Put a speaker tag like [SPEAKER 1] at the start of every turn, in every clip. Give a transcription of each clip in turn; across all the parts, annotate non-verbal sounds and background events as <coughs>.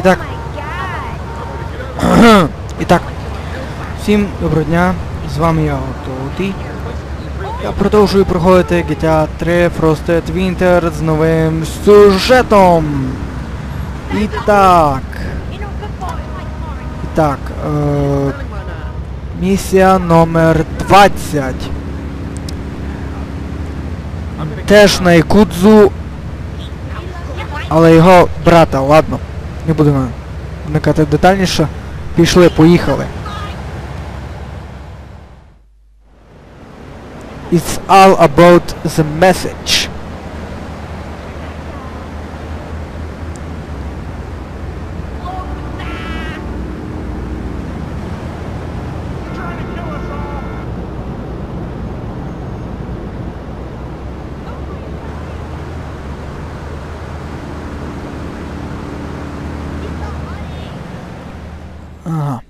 [SPEAKER 1] І так. <coughs> І так. Всім доброго дня. З вами я Отоутій. Я продовжую проходити GTA 3 Frosted Winter з новим сюжетом. І так. І так. Е, місія номер 20. Теж на Якудзу, але його брата, ладно. Не будемо вникати детальніше. Пішли, поїхали. It's all about the message. Ага.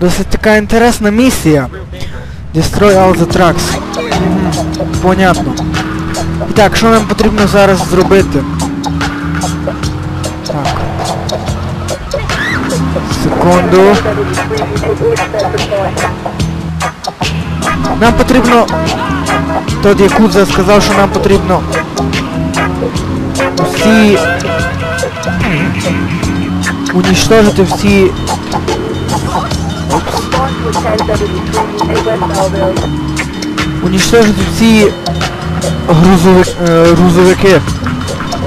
[SPEAKER 1] Досить така інтересна місія. Destroy all the trucks. Понятно. Так, що нам потрібно зараз зробити? Так. Секунду. Нам потрібно... Тот Якудза сказав, що нам потрібно всі... Уничтожити всі... Уничтожити всі грузовик, е, грузовики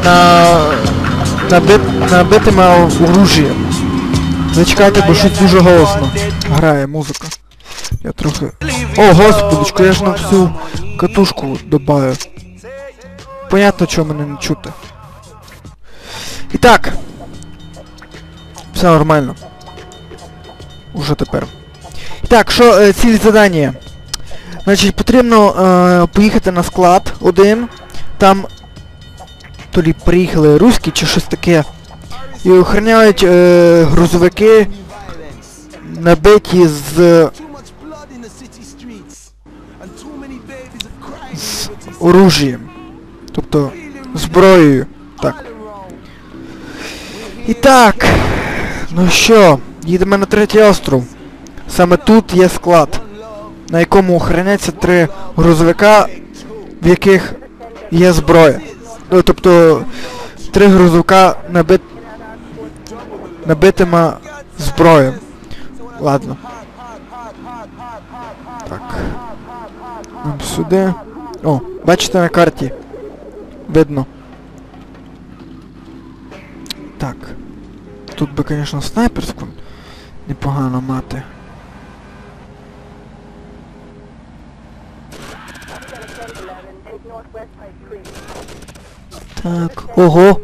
[SPEAKER 1] на набит, набитими оружієм. Зачекайте, бо щось дуже голосно грає музика. Я трохи... О, господочку, я ж на всю катушку добавив. Понятно, чого мене не чути. І так. Все нормально. Уже тепер. Так, що е, ціль задання? Значить, потрібно е, поїхати на склад один. Там то лі приїхали руські чи щось таке. І охороняють е, грузовики набиті з, з оружієм. Тобто зброєю. Так. І так. Ну що, їдемо на третій остров. Саме тут є склад, на якому охороняться три грузовика, в яких є зброя. Ну, тобто три грузовика набит... набитима зброєю. Ладно. Так. Сюди. О, бачите на карті. Видно. Так. Тут би, звісно, снайперську непогано мати. Так, ого!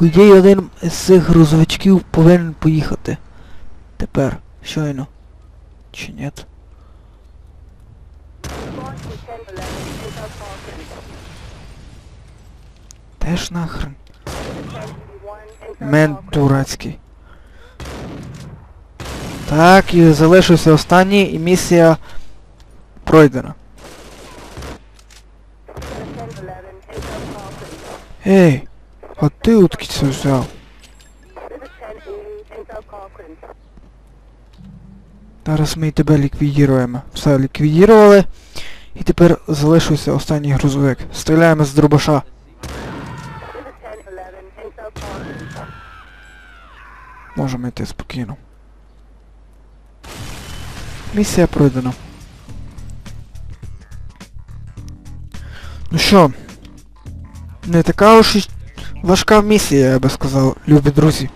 [SPEAKER 1] По один з цих грузовичків повинен поїхати. Тепер, щойно. Чи ні? Теж нахрен. Мен дурацький. Так, і залишився останній, і місія пройдена. Ей, а ти утки це взяв? Зараз ми тебе ліквідіруємо. Все, ліквідірували. І тепер залишився останній грузовик. Стріляємо з дробаша. Можемо йти спокійно. Місія пройдена. Ну що, не така уж і важка місія, я би сказав, любі друзі.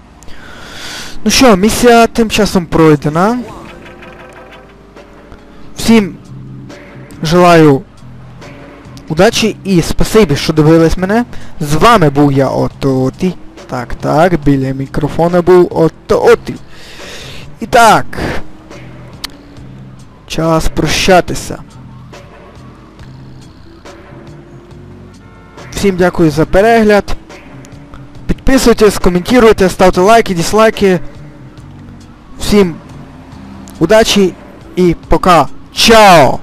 [SPEAKER 1] Ну що, місія тим часом пройдена. Всім желаю удачі і спасибі, що дивились мене. З вами був я Ототі. Так, так, біля мікрофона був Ототі. І так. Час прощатися. всім дякую за перегляд. Підписуйтесь, коментуйте, ставте лайки, дізлайки. Всім удачі і пока. Чао!